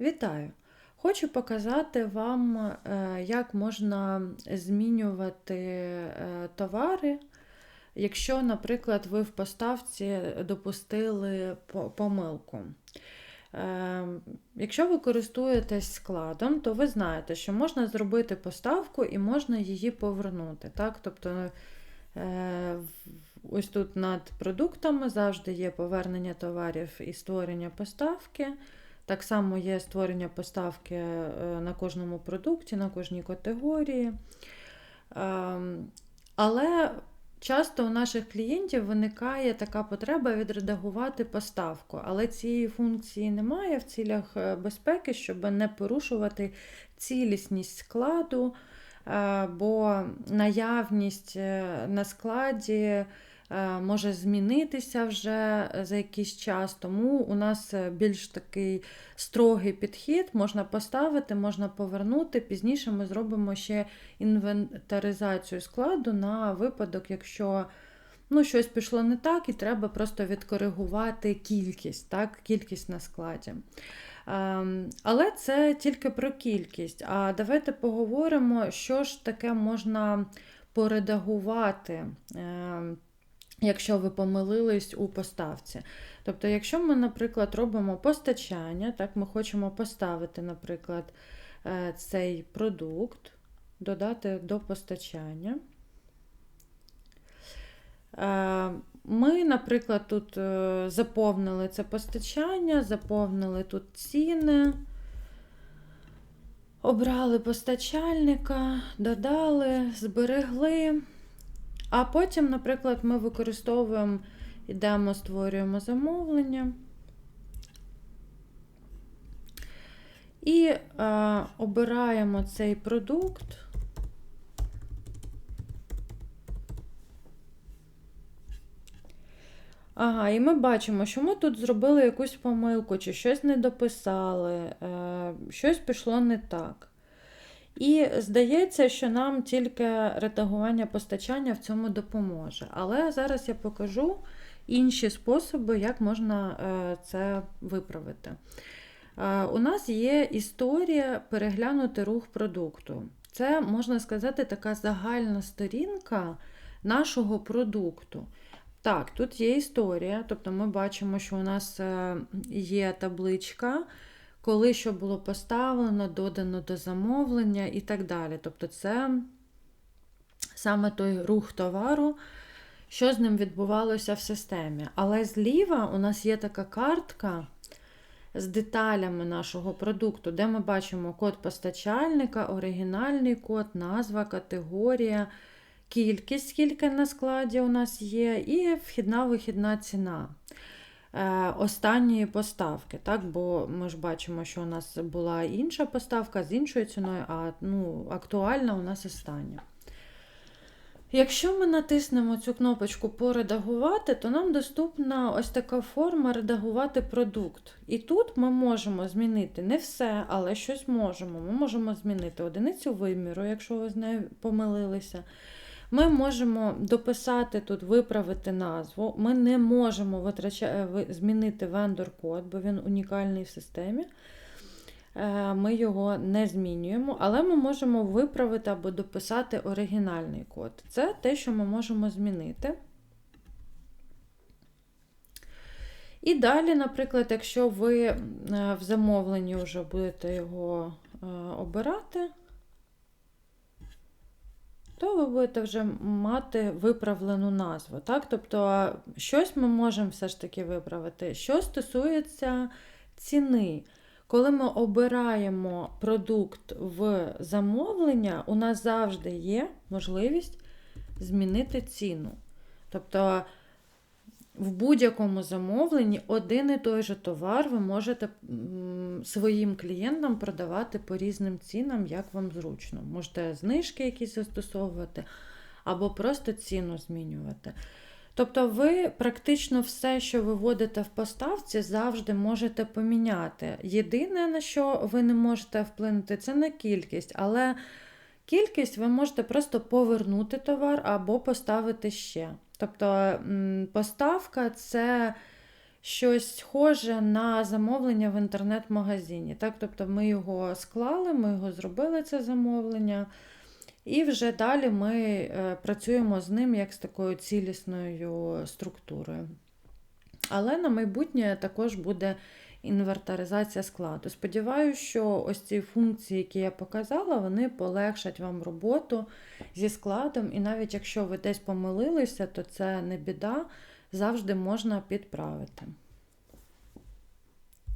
Вітаю! Хочу показати вам, е, як можна змінювати е, товари, якщо, наприклад, ви в поставці допустили помилку. Е, Якщо ви користуєтесь складом, то ви знаєте, що можна зробити поставку і можна її повернути. Так? Тобто, ось тут над продуктами завжди є повернення товарів і створення поставки. Так само є створення поставки е, на кожному продукті, на кожній категорії. Ем, Але часто у наших клієнтів виникає така потреба відредагувати поставку, але цієї функції немає в цілях е, безпеки, щоб не порушувати цілісність складу, е, бо наявність на складі може змінитися вже за якийсь час, тому у нас е, більш такий строгий підхід, можна поставити, можна повернути. Пізніше ми зробимо ще інвентаризацію складу на випадок, якщо ну, щось пішло не так, і треба просто відкоригувати кількість, так, кількість на складі. Ем, Але це тільки про кількість. А давайте поговоримо, що ж таке можна поредагувати. Якщо ви помилились у поставці. Тобто, якщо ми, наприклад, робимо постачання, так, ми хочемо поставити, наприклад, е, цей продукт, додати до постачання. Е, Ми, наприклад, тут е, заповнили це постачання, заповнили тут ціни, обрали постачальника, додали, зберегли. А потім, наприклад, ми використовуємо, йдемо, створюємо замовлення. І е, обираємо цей продукт. Ага, і ми бачимо, що ми тут зробили якусь помилку, чи щось не дописали, е, щось пішло не так. І здається, що нам тільки редагування постачання в цьому допоможе. Але зараз я покажу інші способи, як можна е, це виправити. Е, У нас є історія переглянути рух продукту. Це, можна сказати, така загальна сторінка нашого продукту. Так, тут є історія, тобто ми бачимо, що у нас е, є табличка, коли що було поставлено, додано до замовлення і так далі. Тобто, це саме той рух товару, що з ним відбувалося в системі. Але зліва у нас є така картка з деталями нашого продукту, де ми бачимо код постачальника, оригінальний код, назва, категорія, кількість, скільки на складі у нас є, і вхідна-вихідна ціна останньої поставки. Так? Бо ми ж бачимо, що у нас була інша поставка з іншою ціною, а ну, актуальна у нас остання. Якщо ми натиснемо цю кнопочку Поредагувати, то нам доступна ось така форма редагувати продукт. І тут ми можемо змінити не все, але щось можемо. Ми можемо змінити одиницю виміру, якщо ви з нею помилилися. Ми можемо дописати тут, виправити назву. Ми не можемо витрача... е, змінити вендор-код, бо він унікальний в системі. Е, Ми його не змінюємо, але ми можемо виправити або дописати оригінальний код. Це те, що ми можемо змінити. І далі, наприклад, якщо ви е, в замовленні вже будете його обирати, то ви будете вже мати виправлену назву. Так? Тобто щось ми можемо все ж таки виправити. Що стосується ціни, коли ми обираємо продукт в замовлення, у нас завжди є можливість змінити ціну. Тобто в будь-якому замовленні один і той же товар ви можете своїм клієнтам продавати по різним цінам, як вам зручно. Можете знижки якісь застосовувати, або просто ціну змінювати. Тобто ви практично все, що ви вводите в поставці, завжди можете поміняти. Єдине, на що ви не можете вплинути, це на кількість, але кількість ви можете просто повернути товар або поставити ще. Тобто поставка це щось схоже на замовлення в інтернет-магазині. Так, тобто ми його склали, ми його зробили це замовлення, і вже далі ми е, працюємо з ним як з такою цілісною структурою. Але на майбутнє також буде інвентаризація складу. Сподіваюся, що ось ці функції, які я показала, вони полегшать вам роботу зі складом. І навіть якщо ви десь помилилися, то це не біда, завжди можна підправити.